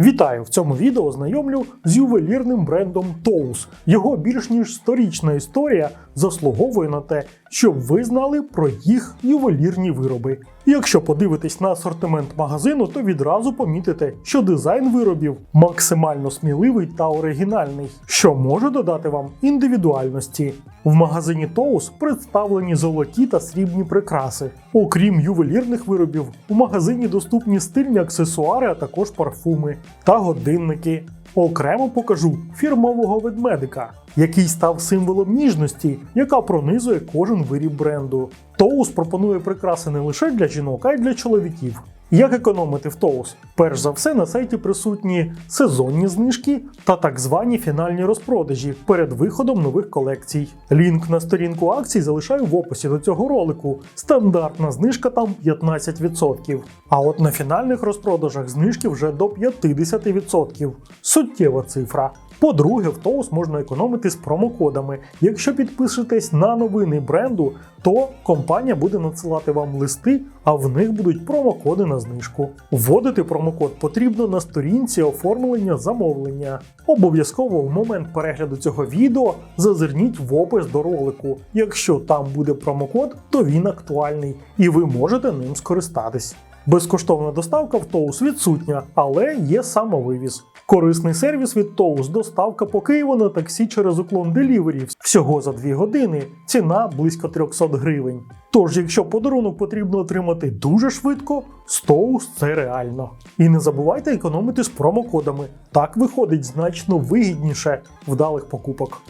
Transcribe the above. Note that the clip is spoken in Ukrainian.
Вітаю! В цьому відео знайомлю з ювелірним брендом Toes. Його більш ніж сторічна історія заслуговує на те, щоб ви знали про їх ювелірні вироби. Якщо подивитись на асортимент магазину, то відразу помітите, що дизайн виробів максимально сміливий та оригінальний, що може додати вам індивідуальності. В магазині Toes представлені золоті та срібні прикраси. Окрім ювелірних виробів, у магазині доступні стильні аксесуари, а також парфуми та годинники. Окремо покажу фірмового ведмедика, який став символом ніжності, яка пронизує кожен виріб бренду. Тоус пропонує прикраси не лише для жінок, а й для чоловіків. Як економити в Тоус? Перш за все, на сайті присутні сезонні знижки та так звані фінальні розпродажі перед виходом нових колекцій. Лінк на сторінку акцій залишаю в описі до цього ролику. Стандартна знижка там 15%. А от на фінальних розпродажах знижки вже до 50%. Суттєва цифра. По-друге, в Тоус можна економити з промокодами. Якщо підпишетесь на новини бренду, то компанія буде надсилати вам листи, а в них будуть промокоди на знижку. Вводити промокод потрібно на сторінці оформлення замовлення. Обов'язково в момент перегляду цього відео зазирніть в опис до ролику. Якщо там буде промокод, то він актуальний і ви можете ним скористатись. Безкоштовна доставка в Тоус відсутня, але є самовивіз. Корисний сервіс від Тоус доставка по Києву на таксі через уклон Delivery всього за 2 години. Ціна близько 300 гривень. Тож, якщо подарунок потрібно отримати дуже швидко, з Тоус це реально. І не забувайте економити з промокодами. Так виходить значно вигідніше вдалих покупок.